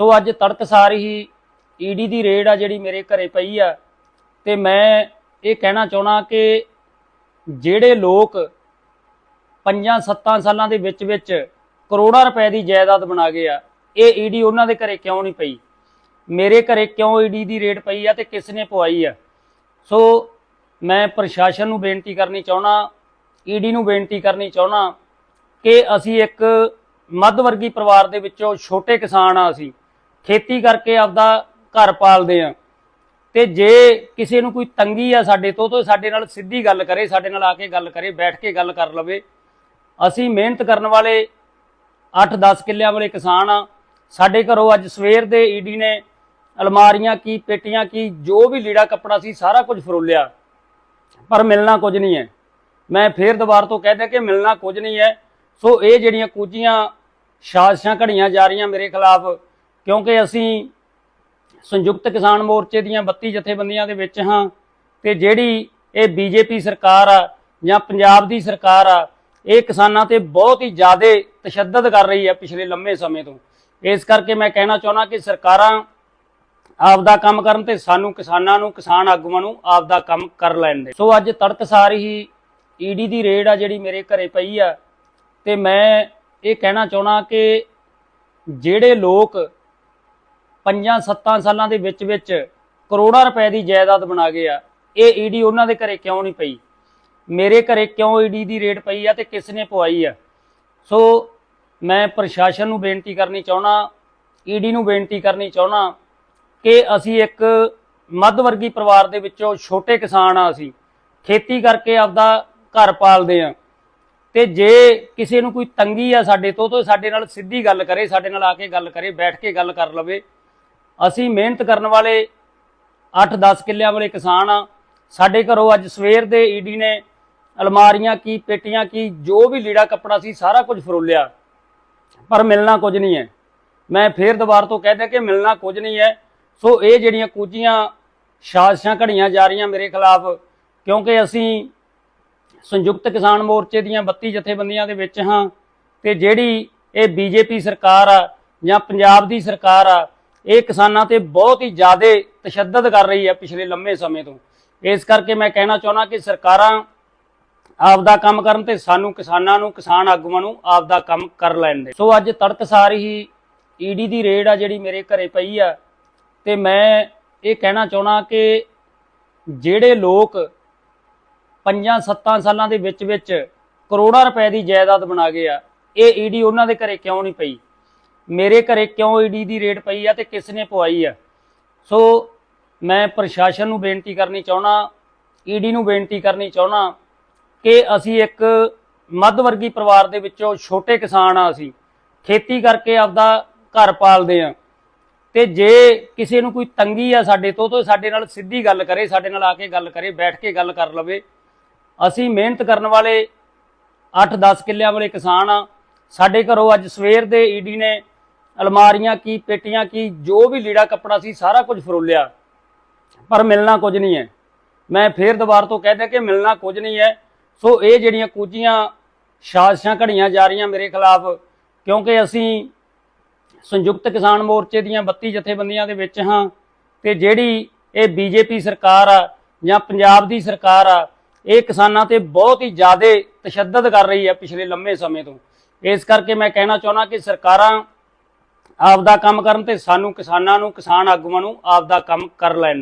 ਸੋ ਅੱਜ ਤੜਕਸਾਰ ਹੀ ਈਡੀ ਦੀ ਰੇਡ ਆ ਜਿਹੜੀ ਮੇਰੇ ਘਰੇ ਪਈ ਆ। ਤੇ ਮੈਂ ਇਹ ਕਹਿਣਾ ਚਾਹਣਾ ਕਿ ਜਿਹੜੇ ਲੋਕ ਪੰਜਾਂ ਸੱਤਾਂ ਸਾਲਾਂ ਦੇ ਵਿੱਚ ਵਿੱਚ ਕਰੋੜਾਂ ਰੁਪਏ ਦੀ ਜਾਇਦਾਦ ਬਣਾ ਗਏ ਆ, ਇਹ ਈਡੀ ਉਹਨਾਂ ਦੇ ਘਰੇ ਕਿਉਂ ਨਹੀਂ ਪਈ? ਮੇਰੇ ਘਰੇ ਕਿਉਂ ਈਡੀ ਦੀ ਰੇਡ ਪਈ ਆ ਤੇ ਕਿਸ ਨੇ ਪਵਾਈ ਆ? ਸੋ ਮੈਂ ਪ੍ਰਸ਼ਾਸਨ ਨੂੰ ਬੇਨਤੀ ਕਰਨੀ ਚਾਹਣਾ ਈਡੀ ਨੂੰ ਬੇਨਤੀ ਕਰਨੀ ਚਾਹਣਾ ਕਿ ਅਸੀਂ ਇੱਕ ਮੱਧ ਵਰਗੀ ਪਰਿਵਾਰ ਦੇ ਵਿੱਚੋਂ ਛੋਟੇ ਕਿਸਾਨ ਆ ਅਸੀਂ। ਖੇਤੀ ਕਰਕੇ ਆਪਦਾ ਘਰ ਪਾਲਦੇ ਆ। ਤੇ ਜੇ ਕਿਸੇ ਨੂੰ ਕੋਈ ਤੰਗੀ ਆ ਸਾਡੇ ਤੋਂ, ਤਾਂ ਸਾਡੇ ਨਾਲ ਸਿੱਧੀ ਗੱਲ ਕਰੇ, ਸਾਡੇ ਨਾਲ ਆ ਕੇ ਗੱਲ ਕਰੇ, ਬੈਠ ਕੇ ਗੱਲ ਕਰ ਲਵੇ। ਅਸੀਂ ਮਿਹਨਤ ਕਰਨ ਵਾਲੇ 8-10 ਕਿੱਲਿਆਂ ਵਾਲੇ ਕਿਸਾਨ ਆ। ਸਾਡੇ ਘਰੋਂ ਅੱਜ ਸਵੇਰ ਦੇ ਈਡੀ ਨੇ ਅਲਮਾਰੀਆਂ ਕੀ, ਪੇਟੀਆਂ ਕੀ, ਜੋ ਵੀ ਲੀੜਾ ਕੱਪੜਾ ਸੀ, ਸਾਰਾ ਕੁਝ ਫਰੋਲਿਆ। ਪਰ ਮਿਲਣਾ ਕੁਝ ਨਹੀਂ ਹੈ। ਮੈਂ ਫੇਰ ਦੁਬਾਰਾ ਤੋਂ ਕਹਿ ਦਿਆਂ ਕਿ ਮਿਲਣਾ ਕੁਝ ਨਹੀਂ ਹੈ। ਸੋ ਇਹ ਜਿਹੜੀਆਂ ਕੁਝੀਆਂ ਸਾਜ਼ਿਸ਼ਾਂ ਘੜੀਆਂ ਜਾ ਰਹੀਆਂ ਮੇਰੇ ਖਿਲਾਫ ਕਿਉਂਕਿ ਅਸੀਂ ਸੰਯੁਕਤ ਕਿਸਾਨ ਮੋਰਚੇ ਦੀਆਂ 32 ਜਥੇਬੰਦੀਆਂ ਦੇ ਵਿੱਚ ਹਾਂ ਤੇ ਜਿਹੜੀ ਇਹ ਬੀਜੇਪੀ ਸਰਕਾਰ ਆ ਜਾਂ ਪੰਜਾਬ ਦੀ ਸਰਕਾਰ ਆ, ਇਹ ਕਿਸਾਨਾਂ ਤੇ ਬਹੁਤ ਹੀ ਜ਼ਿਆਦਾ ਤਸ਼ੱਦਦ ਕਰ ਰਹੀ ਹੈ ਪਿਛਲੇ ਲੰਮੇ ਸਮੇਂ ਤੋਂ। ਇਸ ਕਰਕੇ ਮੈਂ ਕਹਿਣਾ ਚਾਹੁੰਦਾ ਕਿ ਸਰਕਾਰਾਂ ਆਪਦਾ ਕੰਮ ਕਰਨ ਤੇ ਸਾਨੂੰ ਕਿਸਾਨਾਂ ਨੂੰ, ਕਿਸਾਨ ਆਗੂਆਂ ਨੂੰ ਆਪਦਾ ਕੰਮ ਕਰ ਲੈਣ ਦੇ। ਸੋ ਅੱਜ ਤੜਕਸਾਰ ਹੀ ਈਡੀ ਦੀ ਰੇਡ ਆ ਜਿਹੜੀ ਮੇਰੇ ਘਰੇ ਪਈ ਆ ਤੇ ਮੈਂ ਇਹ ਕਹਿਣਾ ਚਾਹੁੰਦਾ ਕਿ ਜਿਹੜੇ ਲੋਕ ਪੰਜਾਂ ਸੱਤਾਂ ਸਾਲਾਂ ਦੇ ਵਿੱਚ ਵਿੱਚ ਕਰੋੜਾਂ ਰੁਪਏ ਦੀ ਜਾਇਦਾਦ ਬਣਾ ਗਏ ਆ। ਇਹ ਈਡੀ ਉਹਨਾਂ ਦੇ ਘਰੇ ਕਿਉਂ ਨਹੀਂ ਪਈ? ਮੇਰੇ ਘਰੇ ਕਿਉਂ ਈਡੀ ਦੀ ਰੇਡ ਪਈ ਆ ਤੇ ਕਿਸ ਨੇ ਪਵਾਈ ਆ? ਸੋ ਮੈਂ ਪ੍ਰਸ਼ਾਸਨ ਨੂੰ ਬੇਨਤੀ ਕਰਨੀ ਚਾਹਣਾ ਈਡੀ ਨੂੰ ਬੇਨਤੀ ਕਰਨੀ ਚਾਹਣਾ ਕਿ ਅਸੀਂ ਇੱਕ ਮੱਧ ਵਰਗੀ ਪਰਿਵਾਰ ਦੇ ਵਿੱਚੋਂ ਛੋਟੇ ਕਿਸਾਨ ਆ ਅਸੀਂ। ਖੇਤੀ ਕਰਕੇ ਆਪਦਾ ਘਰ ਪਾਲਦੇ ਆ। ਤੇ ਜੇ ਕਿਸੇ ਨੂੰ ਕੋਈ ਤੰਗੀ ਆ ਸਾਡੇ ਤੋਂ, ਤਾਂ ਸਾਡੇ ਨਾਲ ਸਿੱਧੀ ਗੱਲ ਕਰੇ, ਸਾਡੇ ਨਾਲ ਆ ਕੇ ਗੱਲ ਕਰੇ, ਬੈਠ ਕੇ ਗੱਲ ਕਰ ਲਵੇ। ਅਸੀਂ ਮਿਹਨਤ ਕਰਨ ਵਾਲੇ 8-10 ਕਿੱਲਿਆਂ ਵਾਲੇ ਕਿਸਾਨ ਆ। ਸਾਡੇ ਘਰੋਂ ਅੱਜ ਸਵੇਰ ਦੇ ਈਡੀ ਨੇ ਅਲਮਾਰੀਆਂ ਕੀ, ਪੇਟੀਆਂ ਕੀ, ਜੋ ਵੀ ਲੀੜਾ ਕੱਪੜਾ ਸੀ, ਸਾਰਾ ਕੁਝ ਫਰੋਲਿਆ। ਪਰ ਮਿਲਣਾ ਕੁਝ ਨਹੀਂ ਹੈ। ਮੈਂ ਫੇਰ ਦੁਬਾਰਾ ਤੋਂ ਕਹਿ ਦਿਆਂ ਕਿ ਮਿਲਣਾ ਕੁਝ ਨਹੀਂ ਹੈ। ਸੋ ਇਹ ਜਿਹੜੀਆਂ ਕੁਝੀਆਂ ਸਾਜ਼ਿਸ਼ਾਂ ਘੜੀਆਂ ਜਾ ਰਹੀਆਂ ਮੇਰੇ ਖਿਲਾਫ, ਕਿਉਂਕਿ ਅਸੀਂ ਸੰਯੁਕਤ ਕਿਸਾਨ ਮੋਰਚੇ ਦੀਆਂ 32 ਜਥੇਬੰਦੀਆਂ ਦੇ ਵਿੱਚ ਹਾਂ, ਤੇ ਜਿਹੜੀ ਇਹ ਬੀਜੇਪੀ ਸਰਕਾਰ ਆ ਜਾਂ ਪੰਜਾਬ ਦੀ ਸਰਕਾਰ ਆ ਇਹ ਕਿਸਾਨਾਂ ਤੇ ਬਹੁਤ ਹੀ ਜ਼ਿਆਦਾ ਤਸ਼ੱਦਦ ਕਰ ਰਹੀ ਹੈ ਪਿਛਲੇ ਲੰਮੇ ਸਮੇਂ ਤੋਂ। ਇਸ ਕਰਕੇ ਮੈਂ ਕਹਿਣਾ ਚਾਹੁੰਦਾ ਕਿ ਸਰਕਾਰਾਂ ਆਪਦਾ ਕੰਮ ਕਰਨ ਤੇ ਸਾਨੂੰ ਕਿਸਾਨਾਂ ਨੂੰ, ਕਿਸਾਨ ਆਗੂਆਂ ਨੂੰ ਆਪਦਾ ਕੰਮ ਕਰ ਲੈਣ ਦੇ। ਸੋ ਅੱਜ ਤੜਕਸਾਰ ਹੀ ਈਡੀ ਦੀ ਰੇਡ ਆ ਜਿਹੜੀ ਮੇਰੇ ਘਰੇ ਪਈ ਆ ਤੇ ਮੈਂ ਇਹ ਕਹਿਣਾ ਚਾਹੁੰਦਾ ਕਿ ਜਿਹੜੇ ਲੋਕ ਪੰਜਾਂ ਸੱਤਾਂ ਸਾਲਾਂ ਦੇ ਵਿੱਚ ਵਿੱਚ ਕਰੋੜਾਂ ਰੁਪਏ ਦੀ ਜਾਇਦਾਦ ਬਣਾ ਗਏ ਆ, ਇਹ ਈਡੀ ਉਹਨਾਂ ਦੇ ਘਰੇ ਕਿਉਂ ਨਹੀਂ ਪਈ? ਮੇਰੇ ਘਰੇ ਕਿਉਂ ਈਡੀ ਦੀ ਰੇਡ ਪਈ ਆ ਤੇ ਕਿਸ ਨੇ ਪਵਾਈ ਆ? ਸੋ ਮੈਂ ਪ੍ਰਸ਼ਾਸਨ ਨੂੰ ਬੇਨਤੀ ਕਰਨੀ ਚਾਹਣਾ ਈਡੀ ਨੂੰ ਬੇਨਤੀ ਕਰਨੀ ਚਾਹਣਾ ਕਿ ਅਸੀਂ ਇੱਕ ਮੱਧ ਵਰਗੀ ਪਰਿਵਾਰ ਦੇ ਵਿੱਚੋਂ ਛੋਟੇ ਕਿਸਾਨ ਆ ਅਸੀਂ। ਖੇਤੀ ਕਰਕੇ ਆਪਦਾ ਘਰ ਪਾਲਦੇ ਆ। ਤੇ ਜੇ ਕਿਸੇ ਨੂੰ ਕੋਈ ਤੰਗੀ ਆ ਸਾਡੇ ਤੋਂ, ਤਾਂ ਸਾਡੇ ਨਾਲ ਸਿੱਧੀ ਗੱਲ ਕਰੇ, ਸਾਡੇ ਨਾਲ ਆ ਕੇ ਗੱਲ ਕਰੇ, ਬੈਠ ਕੇ ਗੱਲ ਕਰ ਲਵੇ। ਅਸੀਂ ਮਿਹਨਤ ਕਰਨ ਵਾਲੇ 8-10 ਕਿੱਲਿਆਂ ਵਾਲੇ ਕਿਸਾਨ ਆ। ਸਾਡੇ ਘਰੋਂ ਅੱਜ ਸਵੇਰ ਦੇ ਈਡੀ ਨੇ ਅਲਮਾਰੀਆਂ ਕੀ, ਪੇਟੀਆਂ ਕੀ, ਜੋ ਵੀ ਲੀੜਾ ਕੱਪੜਾ ਸੀ, ਸਾਰਾ ਕੁਝ ਫਰੋਲਿਆ। ਪਰ ਮਿਲਣਾ ਕੁਝ ਨਹੀਂ ਹੈ। ਮੈਂ ਫੇਰ ਦੁਬਾਰਾ ਤੋਂ ਕਹਿ ਦਿਆਂ ਕਿ ਮਿਲਣਾ ਕੁਝ ਨਹੀਂ ਹੈ। ਸੋ ਇਹ ਜਿਹੜੀਆਂ ਕੁਝੀਆਂ ਸਾਜ਼ਿਸ਼ਾਂ ਘੜੀਆਂ ਜਾ ਰਹੀਆਂ ਮੇਰੇ ਖਿਲਾਫ, ਕਿਉਂਕਿ ਅਸੀਂ ਸੰਯੁਕਤ ਕਿਸਾਨ ਮੋਰਚੇ ਦੀਆਂ 32 ਜਥੇਬੰਦੀਆਂ ਦੇ ਵਿੱਚ ਹਾਂ ਤੇ ਜਿਹੜੀ ਇਹ ਬੀਜੇਪੀ ਸਰਕਾਰ ਆ ਜਾਂ ਪੰਜਾਬ ਦੀ ਸਰਕਾਰ ਆ, ਇਹ ਕਿਸਾਨਾਂ ਤੇ ਬਹੁਤ ਹੀ ਜ਼ਿਆਦਾ ਤਸ਼ੱਦਦ ਕਰ ਰਹੀ ਹੈ ਪਿਛਲੇ ਲੰਮੇ ਸਮੇਂ ਤੋਂ। ਇਸ ਕਰਕੇ ਮੈਂ ਕਹਿਣਾ ਚਾਹੁੰਦਾ ਕਿ ਸਰਕਾਰਾਂ ਆਪਦਾ ਕੰਮ ਕਰਨ ਤੇ ਸਾਨੂੰ ਕਿਸਾਨਾਂ ਨੂੰ, ਕਿਸਾਨ ਆਗੂਆਂ ਨੂੰ ਆਪਦਾ ਕੰਮ ਕਰ ਲੈਣ ਦੇ।